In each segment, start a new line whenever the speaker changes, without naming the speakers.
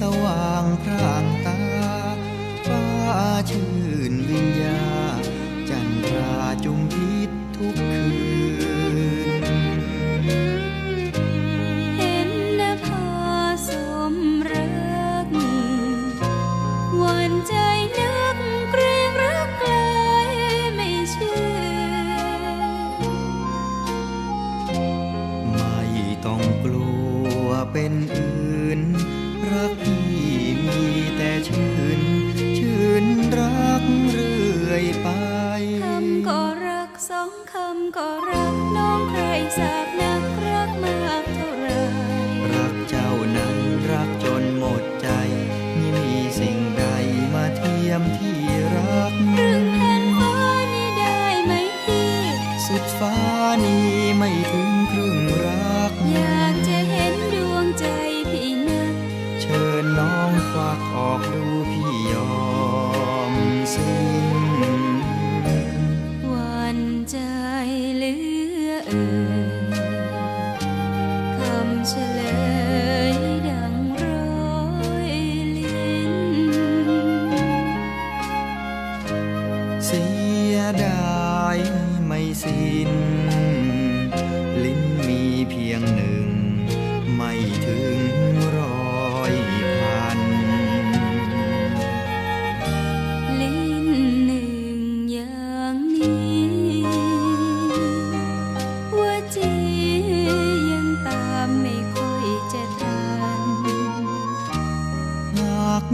สว่างพรางตา ฟ้าชื่นวิญญา จันทราจุมพิษทุก
end.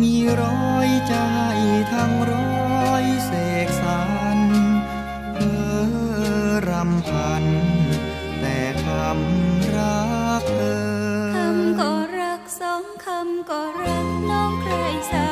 มีรอยใจทั้งร้อ
ยเสกสรรเออรำพัน แต่คำรักเธอ
คำก็รักสองคำก็รักน้องใครสัก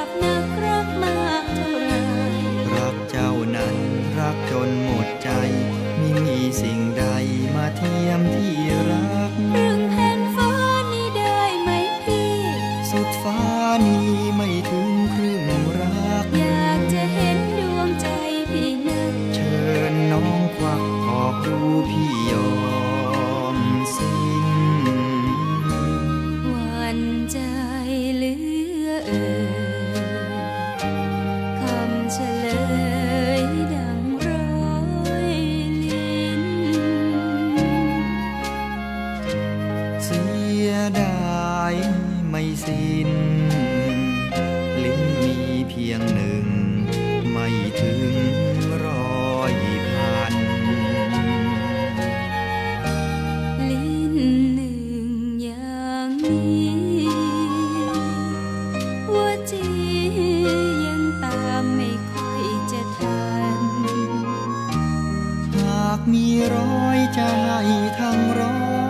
เพียงหนึ่ง
ไม่ถึงร้อยพัน
ลิ้นหนึ่งอย่างนี้ ว่าจยังตามไม่ค่อยจะทัน
หากมีร้อยจะ
ให้
ทั้
ง
ร้
อย